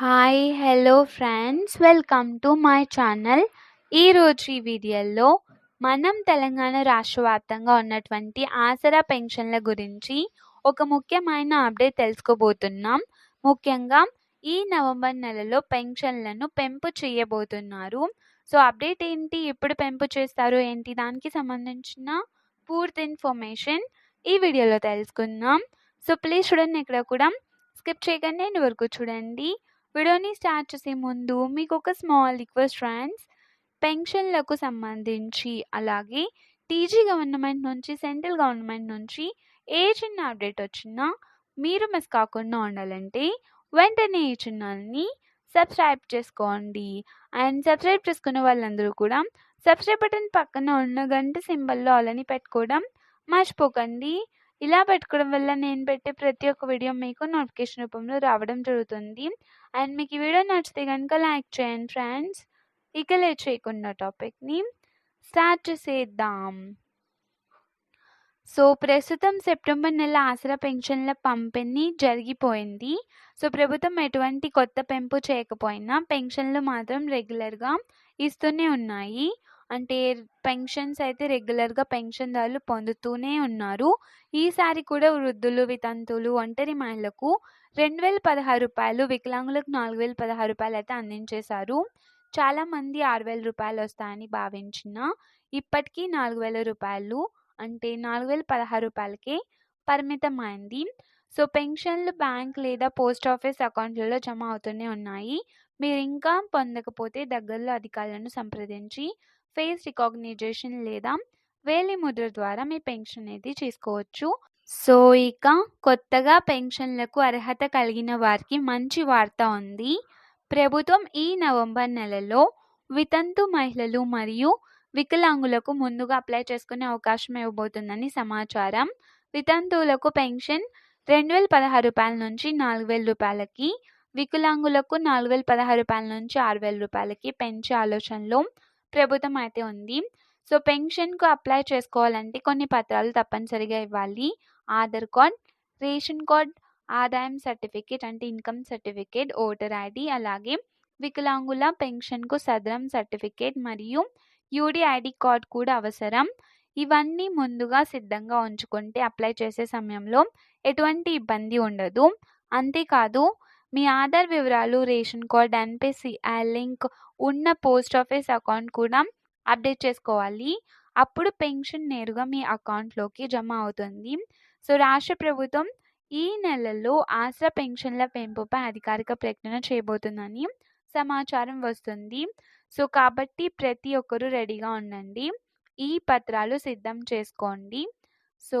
Hi hello friends welcome to my channel ఈరోజు ఈ వీడియోలో మనం తెలంగాణ రాష్ట్ర వ్యాప్తంగా ఉన్నటువంటి ఆసరా పెన్షన్ల గురించి ఒక ముఖ్యమైన అప్డేట్ తెలుసుకోబోతున్నాం. ముఖ్యంగా ఈ నవంబర్ నెలలో పెన్షన్లను పెంపు చేయబోతున్నారు. సో అప్డేట్ ఏంటి? ఎప్పుడు పెంపు చేస్తారు? ఏంటి? దానికి సంబంధించిన పూర్తి ఇన్ఫర్మేషన్ ఈ వీడియోలో తెలుసుకుందాం. సో ప్లీజ్ చూడండి ఇక్కడ కూడా స్కిప్ చేయకండి. ఎండ్ వరకు చూడండి వీడియోని స్టార్ట్ చేసే ముందు మీకు ఒక స్మాల్ రిక్వెస్ట్ ఫ్రెండ్స్. పెన్షన్లకు సంబంధించి అలాగే టీజీ గవర్నమెంట్ నుంచి సెంట్రల్ గవర్నమెంట్ నుంచి ఏ చిన్న అప్డేట్ వచ్చినా మీరు మిస్ కాకుండా ఉండాలంటే వెంటనే ఈ ఛానల్ని సబ్స్క్రైబ్ చేసుకోండి. అండ్ సబ్స్క్రైబ్ చేసుకున్న వాళ్ళందరూ కూడా సబ్స్క్రైబ్ బటన్ పక్కన ఉన్న గంట సింబల్లో అలాని పెట్టుకోవడం మర్చిపోకండి. ఇలా పెట్టుకోవడం వల్ల నేను పెట్టే ప్రతి ఒక్క వీడియో మీకు నోటిఫికేషన్ రూపంలో రావడం జరుగుతుంది. అండ్ మీకు ఈ వీడియో నచ్చితే కనుక లైక్ చేయండి ఫ్రెండ్స్. ఇక లేట్ చేయకుండా టాపిక్ని స్టార్ట్ చేసేద్దాం. సో ప్రస్తుతం సెప్టెంబర్ నెల ఆసరా పెన్షన్ల పంపిణీ జరిగిపోయింది. సో ప్రభుత్వం ఎటువంటి కొత్త పెంపు చేయకపోయినా పెన్షన్లు మాత్రం రెగ్యులర్గా ఇస్తూనే ఉన్నాయి. అంటే పెన్షన్స్ అయితే రెగ్యులర్గా పెన్షన్దారులు పొందుతూనే ఉన్నారు. ఈసారి కూడా వృద్ధులు వితంతువులు ఒంటరి మహిళలకు రెండు వేల పదహారు రూపాయలు వికలాంగులకు నాలుగు వేల పదహారు రూపాయలు అయితే అందించేశారు. చాలామంది ఆరు వేల రూపాయలు వస్తాయని భావించిన ఇప్పటికీ నాలుగు వేల రూపాయలు అంటే నాలుగు వేల పదహారు రూపాయలకే పరిమితమైంది సో పెన్షన్లు బ్యాంక్ లేదా పోస్ట్ ఆఫీస్ అకౌంట్లలో జమ అవుతూనే ఉన్నాయి. మీరు ఇంకా పొందకపోతే దగ్గరలో అధికారులను సంప్రదించి ఫేస్ రికాగ్నైజేషన్ లేదా వేలి ముద్ర ద్వారా మీ పెన్షన్ అనేది చేసుకోవచ్చు. సో ఇక కొత్తగా పెన్షన్లకు అర్హత కలిగిన వారికి మంచి వార్త ఉంది. ప్రభుత్వం ఈ నవంబర్ నెలలో వితంతు మహిళలు మరియు వికలాంగులకు ముందుగా అప్లై చేసుకునే అవకాశం ఇవ్వబోతుందని సమాచారం. వితంతువులకు పెన్షన్ రెండు వేల పదహారు రూపాయల నుంచి నాలుగు వేల రూపాయలకి వికలాంగులకు నాలుగు వేల పదహారు రూపాయల నుంచి ఆరు వేల రూపాయలకి పెంచే ఆలోచనలో ప్రభుత్వం అయితే ఉంది. సో పెన్షన్కు అప్లై చేసుకోవాలంటే కొన్ని పత్రాలు తప్పనిసరిగా ఇవ్వాలి. ఆధార్ కార్డ్ రేషన్ కార్డ్ ఆదాయం సర్టిఫికేట్ అంటే ఇన్కమ్ సర్టిఫికేట్ ఓటర్ ఐడి అలాగే వికలాంగుల పెన్షన్కు సదరం సర్టిఫికేట్ మరియు యూడి ఐడి కార్డ్ కూడా అవసరం. ఇవన్నీ ముందుగా సిద్ధంగా ఉంచుకుంటే అప్లై చేసే సమయంలో ఎటువంటి ఇబ్బంది ఉండదు. అంతేకాదు మీ ఆధార్ వివరాలు రేషన్ కార్డ్ ఎన్పిసిఐ లింక్ ఉన్న పోస్ట్ ఆఫీస్ అకౌంట్ కూడా అప్డేట్ చేసుకోవాలి. అప్పుడు పెన్షన్ నేరుగా మీ అకౌంట్లోకి జమ అవుతుంది. సో రాష్ట్ర ప్రభుత్వం ఈ నెలలో ఆసరా పెన్షన్ల పెంపుపై అధికారిక ప్రకటన చేయబోతుందని సమాచారం వస్తుంది. సో కాబట్టి ప్రతి ఒక్కరూ రెడీగా ఉండండి. ఈ పత్రాలు సిద్ధం చేసుకోండి. సో